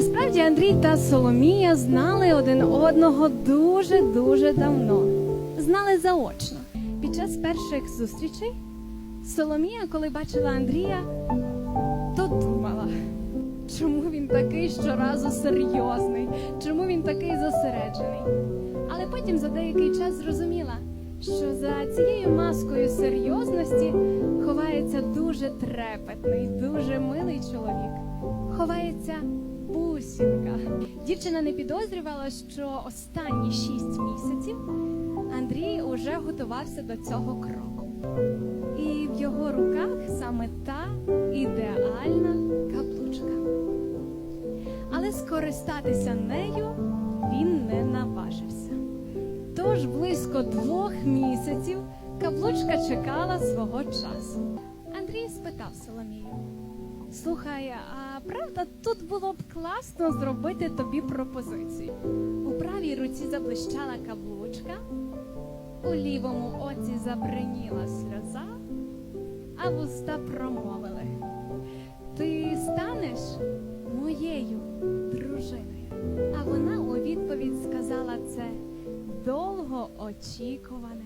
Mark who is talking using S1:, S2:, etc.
S1: Насправді Андрій та Соломія знали один одного дуже дуже давно. Знали заочно. Під час перших зустрічей Соломія, коли бачила Андрія, то думала, чому він такий щоразу серйозний, чому він такий зосереджений. Але потім за деякий час зрозуміла, що за цією маскою серйозності ховається дуже трепетний, дуже милий чоловік. Ховається бусінка. Дівчина не підозрювала, що останні шість місяців Андрій уже готувався до цього кроку. І в його руках саме та ідеальна каплучка. Але скористатися нею він не наважився. Тож близько двох місяців каблучка чекала свого часу. Андрій спитав Соломію: Слухай, а правда, тут було б класно зробити тобі пропозицію. У правій руці заблищала каблучка, у лівому оці забриніла сльоза, а вуста промовили. Ти станеш моєю дружиною. А вона у відповідь сказала це довгоочікуване